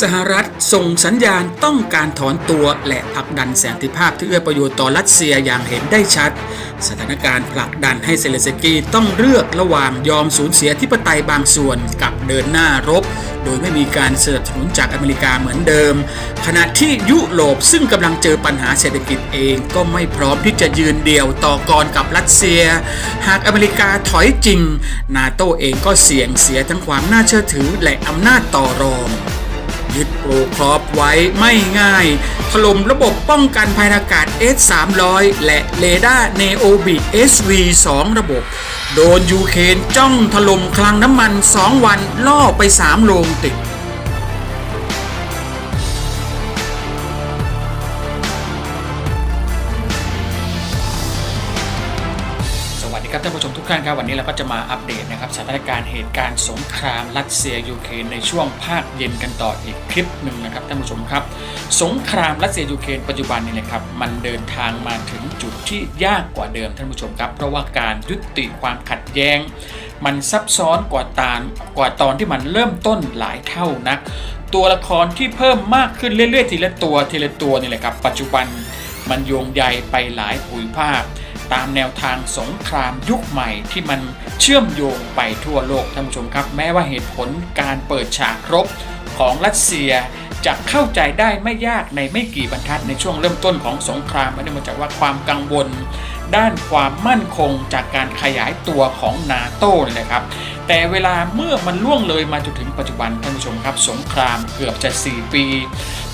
สหรัฐส่งสัญญาณต้องการถอนตัวและผลักดันแสนติภาพที่เอื้อประโยชน์ต่อรัสเซียอย่างเห็นได้ชัด สถานการณ์ผลักดันให้เซเลสกีต้องเลือกระหว่างยอมสูญเสียทิปไตยบางส่วนกับเดินหน้ารบ โดยไม่มีการสนับสนุนจากอเมริกาเหมือนเดิม ขณะที่ยุโรปซึ่งกำลังเจอปัญหาเศรษฐกิจเองก็ไม่พร้อมที่จะยืนเดี่ยวต่อกรกับรัสเซีย หากอเมริกาถอยจริง นาโตเองก็เสี่ยงเสียทั้งความน่าเชื่อถือและอำนาจต่อรอง ยึดโปรครอปไว้ไม่ง่าย ถล่มระบบป้องกันภัยอากาศ S300 และเรดาร์เนโอบิ SV2 ระบบ โดนยูเครนจ้องถล่มคลังน้ำมัน 2 วันล่อไป 3 โรงติด ครับท่านผู้ชมทุกท่านครับวันนี้เราก็จะมาอัปเดตนะครับสถานการณ์เหตุการณ์สงครามรัสเซียยูเครนในช่วงภาคเย็นกันต่ออีกคลิปหนึ่งนะครับท่านผู้ชมครับ สงครามรัสเซียยูเครนปัจจุบันนี่แหละครับมันเดินทางมาถึงจุดที่ยากกว่าเดิมท่านผู้ชมครับ เพราะว่าการยุติความขัดแย้ง มันซับซ้อนกว่าตานกว่าตอนที่มันเริ่มต้นหลายเท่านัก ตัวละครที่เพิ่มมากขึ้นเรื่อยๆทีละตัวทีละตัวนี่แหละครับปัจจุบันมันโยงใยไปหลายภูมิภาค ตามแนวทางสงครามยุคใหม่ที่มันเชื่อมโยงไปทั่วโลกท่านผู้ชมครับ แม้ว่าเหตุผลการเปิดฉากรบของรัสเซียจะเข้าใจได้ไม่ยากในไม่กี่บรรทัดในช่วงเริ่มต้นของสงครามอันนี้มาจากว่าความกังวล ด้านความมั่นคงจากการขยายตัวของนาโต้นี่แหละครับ แต่เวลาเมื่อมันล่วงเลยมาจนถึงปัจจุบันท่านผู้ชมครับ สงครามเกือบจะ 4 ปี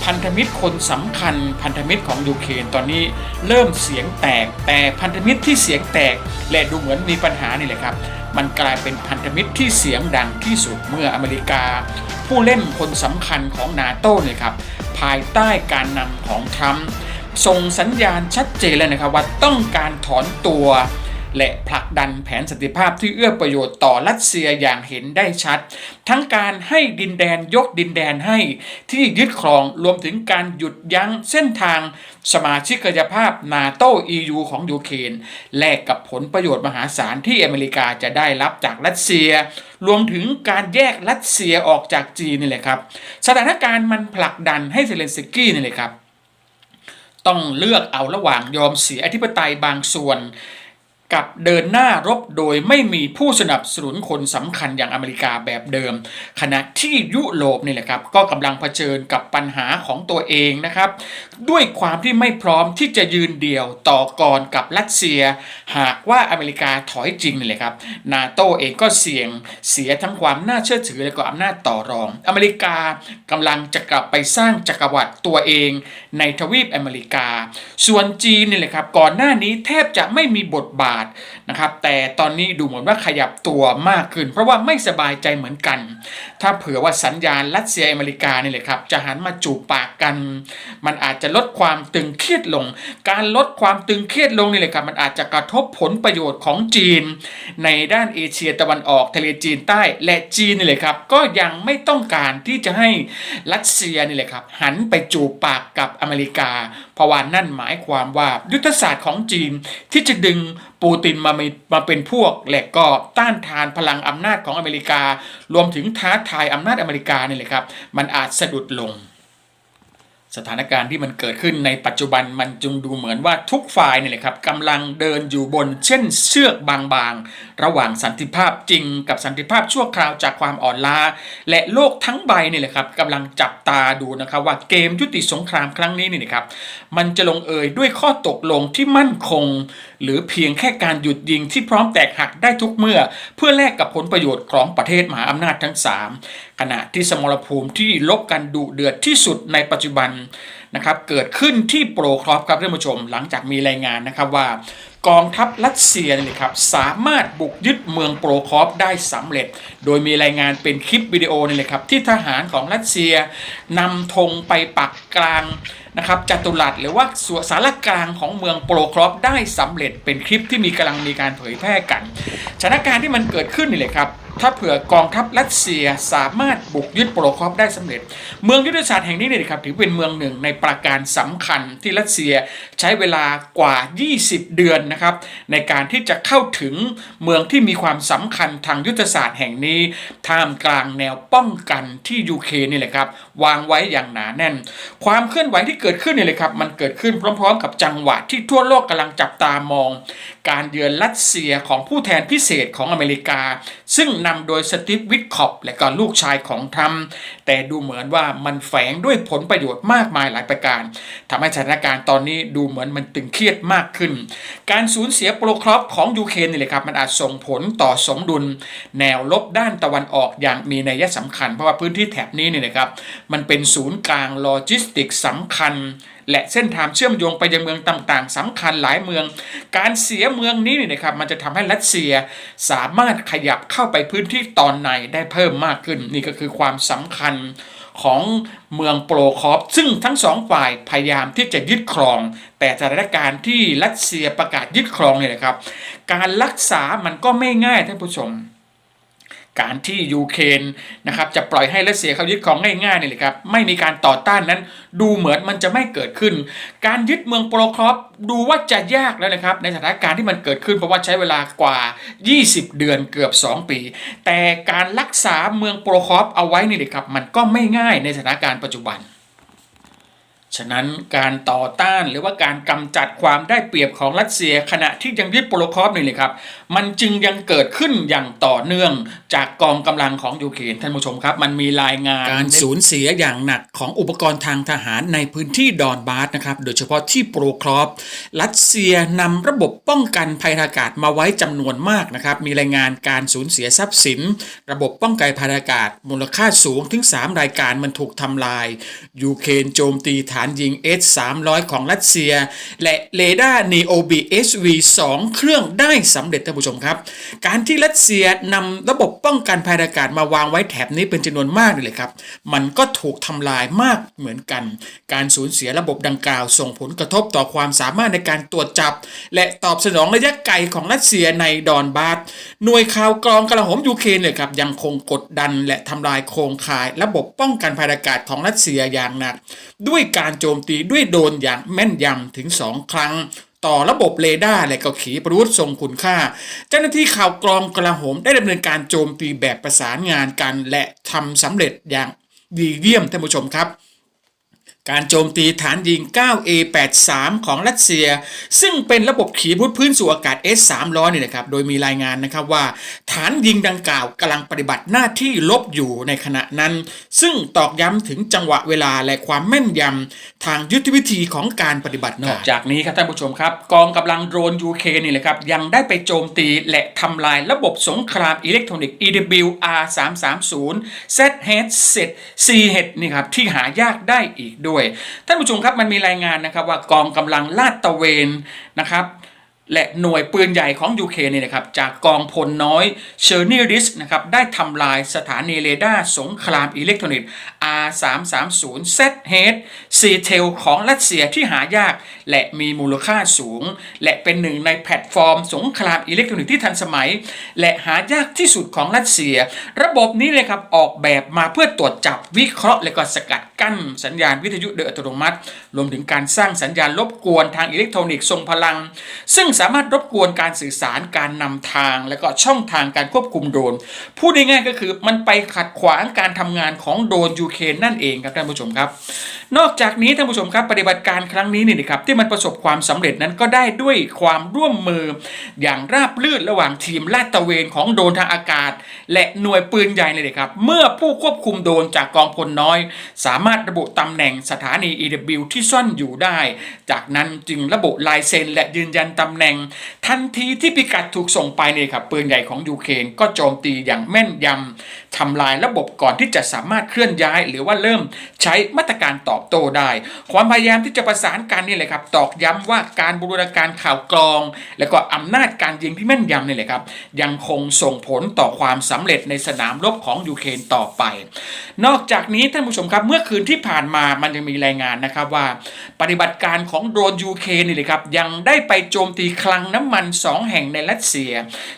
พันธมิตรคนสำคัญ พันธมิตรของยูเครนตอนนี้เริ่มเสียงแตก แต่พันธมิตรที่เสียงแตก และดูเหมือนมีปัญหานี่แหละครับ มันกลายเป็นพันธมิตรที่เสียงดังที่สุดเมื่ออเมริกา ผู้เล่นคนสำคัญของนาโต้เนี่ยครับภายใต้การนำของทรัมป์ส่งสัญญาณชัดเจนเลยนะครับว่าต้องการถอนตัว และผลักดันแผนสันติภาพที่เอื้อประโยชน์ต่อรัสเซียอย่างเห็นได้ชัด ทั้งการให้ดินแดนยกดินแดนให้ที่ยึดครองรวมถึงการหยุดยั้งเส้นทางสมาชิกภาพนาโต้ EU ของยูเครนแลกกับผลประโยชน์มหาศาลที่อเมริกาจะได้รับจากรัสเซีย รวมถึงการแยกรัสเซียออกจากจีนนี่แหละครับ สถานการณ์มันผลักดันให้เซเลนสกี้นี่แหละครับ ต้องเลือกเอาระหว่างยอมเสียอธิปไตยบางส่วน กับเดินหน้ารบโดยไม่มีผู้สนับสนุนคนสำคัญอย่างอเมริกาแบบเดิม ขณะที่ยุโรปนี่แหละครับก็กำลังเผชิญกับปัญหาของตัวเองนะครับ ด้วยความที่ไม่พร้อมที่จะยืนเดี่ยวต่อกรกับรัสเซีย หากว่าอเมริกาถอยจริงนี่แหละครับนาโตเองก็เสี่ยงเสียทั้งความน่าเชื่อถือและก็อำนาจต่อรอง อเมริกากำลังจะกลับไปสร้างจักรวรรดิตัวเองในทวีปอเมริกา ส่วนจีนนี่แหละครับก่อนหน้านี้แทบจะไม่มีบทบาทนะครับแต่ตอนนี้ดูเหมือนว่าขยับตัวมากขึ้น เพราะว่าไม่สบายใจเหมือนกัน ถ้าเผื่อว่าสัญญาณรัสเซียอเมริกานี่แหละครับจะหันมาจูบปากกัน มันอาจจะลดความตึงเครียดลง การลดความตึงเครียดลงนี่แหละครับมันอาจจะกระทบผลประโยชน์ของจีน ในด้านเอเชียตะวันออกทะเลจีนใต้และจีนนี่แหละครับก็ยังไม่ต้องการที่จะให้รัสเซียนี่แหละครับหันไปจูบปากกับอเมริกา ราะว่านั่นหมายความว่ายุทธศาสตร์ของจีนที่จะดึงปูตินมามมาเป็นพวกและก็ต้านทานพลังอำนาจของอเมริกา รวมถึงท้าทายอำนาจอเมริกานี่แหละครับ มันอาจสะดุดลง สถานการณ์ที่มันเกิดขึ้นในปัจจุบันมันจึงดูเหมือนว่าทุกฝ่ายนี่แหละครับกำลังเดินอยู่บนเช่นเชือกบางๆ ระหว่างสันติภาพจริงกับสันติภาพชั่วคราวจากความอ่อนล้า และโลกทั้งใบนี่แหละครับกำลังจับตาดูนะครับว่าเกมยุติสงครามครั้งนี้นี่นะครับมันจะลงเอยด้วยข้อตกลงที่มั่นคง หรือเพียงแค่การหยุดยิงที่พร้อมแตกหักได้ทุกเมื่อ เพื่อแลกกับผลประโยชน์ของประเทศมหาอำนาจทั้ง 3 ขณะที่สมรภูมิที่ลบกันดุเดือดที่สุดในปัจจุบัน นะครับเกิดขึ้นที่โปรครอฟครับท่านผู้ชม หลังจากมีรายงานนะครับว่ากองทัพรัสเซียนี่ครับสามารถบุกยึดเมืองโปรคอฟได้สำเร็จ โดยมีรายงานเป็นคลิปวิดีโอนี่เลยครับที่ทหารของรัสเซียนำธงไปปักกลางนะครับจัตุรัสหรือว่าสวนสารกลางของเมืองโปรครอฟได้สำเร็จเป็นคลิปที่มีกำลังมีการเผยแพร่กันสถานการณ์ที่มันเกิดขึ้นนี่เลยครับ ถ้าเผื่อกองทัพรัสเซียสามารถบุกยึดโปรคอฟได้สำเร็จ เมืองยุทธศาสตร์แห่งนี้เนี่ยครับถือเป็นเมืองหนึ่งในประการสำคัญที่รัสเซียใช้เวลากว่า 20 เดือนนะครับในการที่จะเข้าถึงเมืองที่มีความสำคัญทางยุทธศาสตร์แห่งนี้ ท่ามกลางแนวป้องกันที่ยูเครนนี่แหละครับวางไว้อย่างหนาแน่น ความเคลื่อนไหวที่เกิดขึ้นเนี่ยเลยครับมันเกิดขึ้นพร้อม ๆ กับจังหวะที่ทั่วโลกกำลังจับตามอง การเยือนรัสเซียของผู้แทนพิเศษของอเมริกา ซึ่งนำโดยสตีฟวิทคอปและก็ลูกชายของทรัมป์แต่ดูเหมือนว่ามันแฝงด้วยผลประโยชน์มากมายหลายประการทำให้สถานการณ์ตอนนี้ดูเหมือนมันตึงเครียดมากขึ้น การสูญเสียโปรครอปของยูเครนนี่แหละครับมันอาจส่งผลต่อสมดุล แนวลบด้านตะวันออกอย่างมีนัยสำคัญ เพราะว่าพื้นที่แถบนี้นี่นะครับมันเป็นศูนย์กลางโลจิสติกสำคัญและเส้นทางเชื่อมโยงไปยังเมืองต่างๆสำคัญหลายเมือง การเสียเมืองนี้นี่นะครับมันจะทำให้รัสเซียสามารถขยับเข้าไปพื้นที่ตอนในได้เพิ่มมากขึ้น นี่ก็คือความสำคัญของเมืองโปรคอฟซึ่งทั้งสองฝ่ายพยายามที่จะยึดครอง แต่สถานการณ์ที่รัสเซียประกาศยึดครองเนี่ยนะครับ การรักษามันก็ไม่ง่ายท่านผู้ชม การที่ยูเครนนะครับจะปล่อยให้รัสเซียเขายึดของง่ายๆนี่แหละครับไม่มีการต่อต้านนั้น ดูเหมือนมันจะไม่เกิดขึ้น การยึดเมืองโปรครอฟดูว่าจะยากแล้วนะครับในสถานการณ์ที่มันเกิดขึ้นเพราะว่าใช้เวลากว่า 20 เดือนเกือบ 2 ปี แต่การรักษาเมืองโปรครอฟเอาไว้นี่แหละครับมันก็ไม่ง่ายในสถานการณ์ปัจจุบันฉะนั้นการต่อต้านหรือว่าการกำจัดความได้เปรียบของรัสเซียขณะ ที่ยังยึดโปรคอฟนี่เลยครับ มันจึงยังเกิดขึ้นอย่างต่อเนื่องจากกองกำลังของยูเครนท่านผู้ชมครับ มันมีรายงานการสูญเสียอย่างหนักของอุปกรณ์ทางทหารในพื้นที่ดอนบาสนะครับ โดยเฉพาะที่โปรคอฟรัสเซียนำระบบป้องกันภัยอากาศมาไว้จำนวนมากนะครับ มีรายงานการสูญเสียทรัพย์สิน ระบบป้องกันภัยอากาศ มูลค่าสูงถึง 3 รายการมันถูกทำลายยูเครนโจมตีฐานยิง S-300 ของรัสเซีย และเรดาร์ Neo BSV 2 เครื่องได้สำเร็จท่านผู้ชมครับ การที่รัสเซียนำระบบป้องกันภัยอากาศมาวางไว้แถบนี้เป็นจำนวนมากเลยครับ มันก็ถูกทำลายมากเหมือนกัน การสูญเสียระบบดังกล่าว ส่งผลกระทบต่อความสามารถในการตรวจจับ และตอบสนองระยะไกลของรัสเซียในดอนบาสหน่วยข่าวกรองกระหมยูเครนเลยครับยังคงกดดันและทำลายโครงข่าย ระบบป้องกันภัยอากาศของรัสเซียอย่างหนัก ด้วยการโจมตีด้วยโดรนอย่างแม่นยำถึง 2 ครั้ง ต่อระบบเรดาร์และก็ขีปนาวุธทรงคุณค่า เจ้าหน้าที่ข่าวกรองกระหมได้ดำเนินการโจมตีแบบประสานงานกัน และทำสำเร็จอย่างดีเยี่ยมท่านผู้ชมครับ การโจมตีฐานยิง 9A83 ของรัสเซีย ซึ่งเป็นระบบขีปนาวุธพื้นสู่อากาศ S300 นี่นะครับ โดยมีรายงานนะครับว่า ฐานยิงดังกล่าวกำลังปฏิบัติหน้าที่ลบอยู่ในขณะนั้น ซึ่งตอกย้ำถึงจังหวะเวลาและความแม่นยำทางยุทธวิธีของการปฏิบัตินอกจากนี้ครับท่านผู้ชมครับ กองกำลังโดรนยูเคนี่แหละครับ ยังได้ไปโจมตีและทำลายระบบสงครามอิเล็กทรอนิกส์ EWR 330 ZH CH นี่ครับที่หายากได้อีกด้วยท่านผู้ชมครับมันมีรายงานนะครับว่ากองกำลังลาดตระเวนนะครับ และหน่วยปืนใหญ่ของยูเครนเนี่ยนะครับจากกองพลน้อยเชอร์นีริสนะครับได้ทำลายสถานีเรดาร์สงครามอิเล็กทรอนิกส์ R330 ZH c t e l ของรัสเซียที่หายาก และมีมูลค่าสูง และเป็นหนึ่งในแพลตฟอร์มสงครามอิเล็กทรอนิกส์ที่ทันสมัย และหายากที่สุดของรัสเซีย ระบบนี้เลยครับออกแบบมาเพื่อตรวจจับวิเคราะห์ และก็สกัดกั้นสัญญาณวิทยุโดยอัตโนมัติ รวมถึงการสร้างสัญญาณรบกวนทางอิเล็กทรอนิกส์ทรงพลัง ซึ่งสามารถรบกวนการสื่อสารการนำทาง และก็ช่องทางการควบคุมโดรนพูดง่ายๆก็คือมันไปขัดขวางการทำงานของโดรนยูเครนนั่นเองครับท่านผู้ชมครับ นอกจากนี้ท่านผู้ชมครับปฏิบัติการครั้งนี้นี่นะครับที่มันประสบความสำเร็จนั้นก็ได้ด้วยความร่วมมือ อย่างราบรื่นระหว่างทีมลาดตระเวนของโดนทางอากาศ และหน่วยปืนใหญ่เลยนะครับเมื่อผู้ควบคุมโดนจากกองพลน้อย สามารถระบุตำแหน่งสถานี EW ที่ซ่อนอยู่ได้ จากนั้นจึงระบุลายเซ็น และยืนยันตำแหน่ง ทันทีที่พิกัดถูกส่งไปเนี่ยครับปืนใหญ่ของยูเครนก็โจมตีอย่างแม่นยำทำลายระบบก่อนที่จะสามารถเคลื่อนย้าย หรือว่าเริ่มใช้มาตรการตอบโต้ได้ ความพยายามที่จะประสานกันนี่แหละครับตอกย้ำว่าการบูรณาการข่าวกรอง และก็อำนาจการยิงที่แม่นยำนี่แหละครับยังคงส่งผลต่อความสำเร็จในสนามรบของยูเครนต่อไป นอกจากนี้ท่านผู้ชมครับเมื่อคืนที่ผ่านมามันยังมีรายงานนะครับว่า ปฏิบัติการของโดรนยูเครนนี่เลยครับยังได้ไปโจมตีคลังน้ำมัน 2 แห่งในรัสเซีย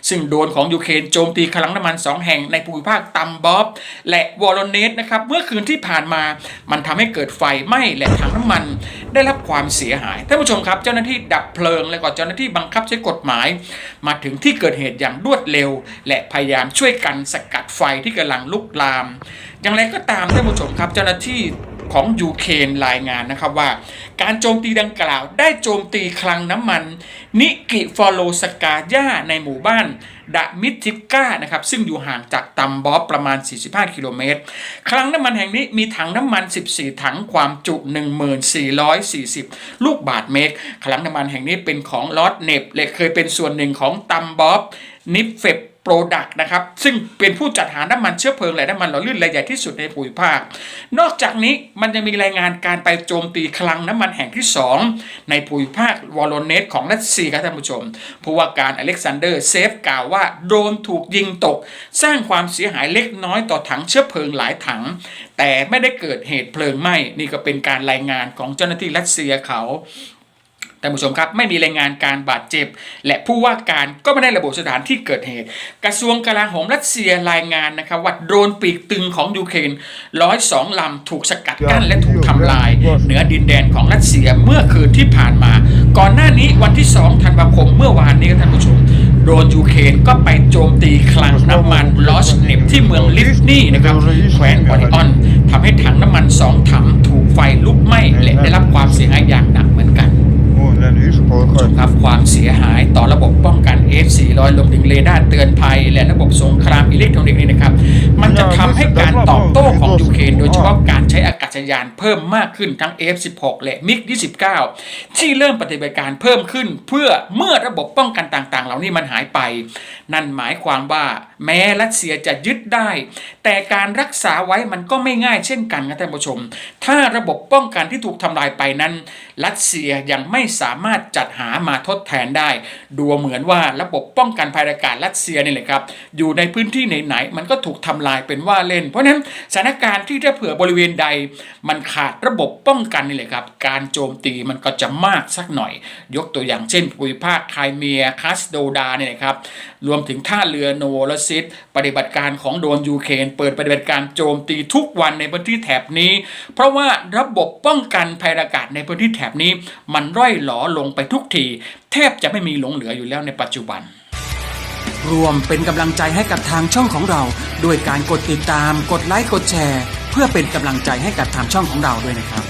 ซึ่งโดรนของยูเครนโจมตีคลังน้ำมัน 2 แห่งในภูมิภาคตัมบ๊อฟและวอลเนสนะครับเมื่อคืนที่ผ่านมามันทำให้เกิดไฟไหม้และถังน้ำมันได้รับความเสียหายท่านผู้ชมครับ เจ้าหน้าที่ดับเพลิง และก็เจ้าหน้าที่บังคับใช้กฎหมาย มาถึงที่เกิดเหตุอย่างรวดเร็ว และพยายามช่วยกันสกัดไฟที่กำลังลุกลาม อย่างไรก็ตามท่านผู้ชมครับเจ้าหน้าที่ของยูเครนรายงานนะครับว่า การโจมตีดังกล่าวได้โจมตีคลังน้ำมัน นิกิฟอโลสกาย่าในหมู่บ้าน ดะมิทิฟกานะครับซึ่งอยู่ห่างจากตัมบอบประมาณ 45 กิโลเมตร คลังน้ำมันแห่งนี้มีถังน้ำมัน 14 ถังความจุ 1440 ลูกบาทเมตร คลังน้ำมันแห่งนี้เป็นของลอดเนบเลยเคยเป็นส่วนหนึ่งของตัมบอบ นิฟเฟบโปรดักต์นะครับ ซึ่งเป็นผู้จัดหาน้ำมันเชื้อเพลิงและน้ำมันหล่อลื่นรายใหญ่ที่สุดในภูมิภาค นอกจากนี้มันยังมีรายงานการไปโจมตีคลังน้ำมันแห่งที่ 2 ในภูมิภาควอลโลเนสของรัสเซียครับท่านผู้ชม ผู้ว่าการอเล็กซานเดอร์เซฟกล่าวว่าโดนถูกยิงตก สร้างความเสียหายเล็กน้อยต่อถังเชื้อเพลิงหลายถัง แต่ไม่ได้เกิดเหตุเพลิงไหม้นี่ก็เป็นการรายงานของเจ้าหน้าที่รัสเซียเขา ท่านผู้ชมครับไม่มีรายงานการบาดเจ็บ และผู้ว่าการก็ไม่ได้ระบุสถานที่เกิดเหตุ กระทรวงกลาโหมรัสเซียรายงานนะครับว่าโดรนปีกตึงของยูเครนร้อยสองลำถูกสกัดกั้นและถูกทำลาย เหนือดินแดนของรัสเซียเมื่อคืนที่ผ่านมา ก่อนหน้านี้วันที่ 2 ธันวาคมเมื่อวานนี้ครับท่านผู้ชมโดรนยูเครนก็ไปโจมตีคลังน้ำมันลอสเนปที่เมืองลิฟนี่นะครับแคว้นออริออนทำให้ถังน้ำมันสองถังถูกไฟลุกไหม้และได้รับความเสียหายอย่างหนัก ครับความเสียหายต่อระบบป้องกัน F400 รวมถึงเรดาร์เตือนภัย และระบบสงครามอิเล็กทรอนิกส์นี่นะครับ มันจะทำให้การตอบโต้ของยูเครนโดยเฉพาะการใช้อากาศยานเพิ่มมากขึ้นทั้ง F16 และมิก29ที่เริ่มปฏิบัติการเพิ่มขึ้น เพื่อเมื่อระบบป้องกันต่างๆ เหล่านี้มันหายไป นั่นหมายความว่าแม้รัสเซียจะยึดได้ แต่การรักษาไว้มันก็ไม่ง่ายเช่นกันครับท่านผู้ชม ถ้าระบบป้องกันที่ถูกทำลายไปนั้น รัสเซียยังไม่สาามารถจัดหามาทดแทนได้ ดูเหมือนว่าระบบป้องกันภัยอากาศรัสเซียนี่แหละครับ อยู่ในพื้นที่ไหนๆมันก็ถูกทำลายเป็นว่าเล่น เพราะฉะนั้นสถานการณ์ที่ถ้าเผื่อบริเวณใด มันขาดระบบป้องกันนี่แหละครับ การโจมตีมันก็จะมากสักหน่อย ยกตัวอย่างเช่นภูมิภาคไครเมียคัสโดดาเนี่ยนะครับรวมถึงท่าเรือโนโวลซิสปฏิบัติการของโดนยูเครนเปิดปฏิบัติการโจมตีทุกวันในพื้นที่แถบนี้ เพราะว่าระบบป้องกันภัยอากาศในพื้นที่แถบนี้ มันร่อยหลอลงไปทุกที แทบจะไม่มีหลงเหลืออยู่แล้วในปัจจุบัน รวมเป็นกำลังใจให้กับทางช่องของเราด้วยการกดติดตาม กดไลค์กดแชร์ เพื่อเป็นกำลังใจให้กับทางช่องของเราด้วยนะครับ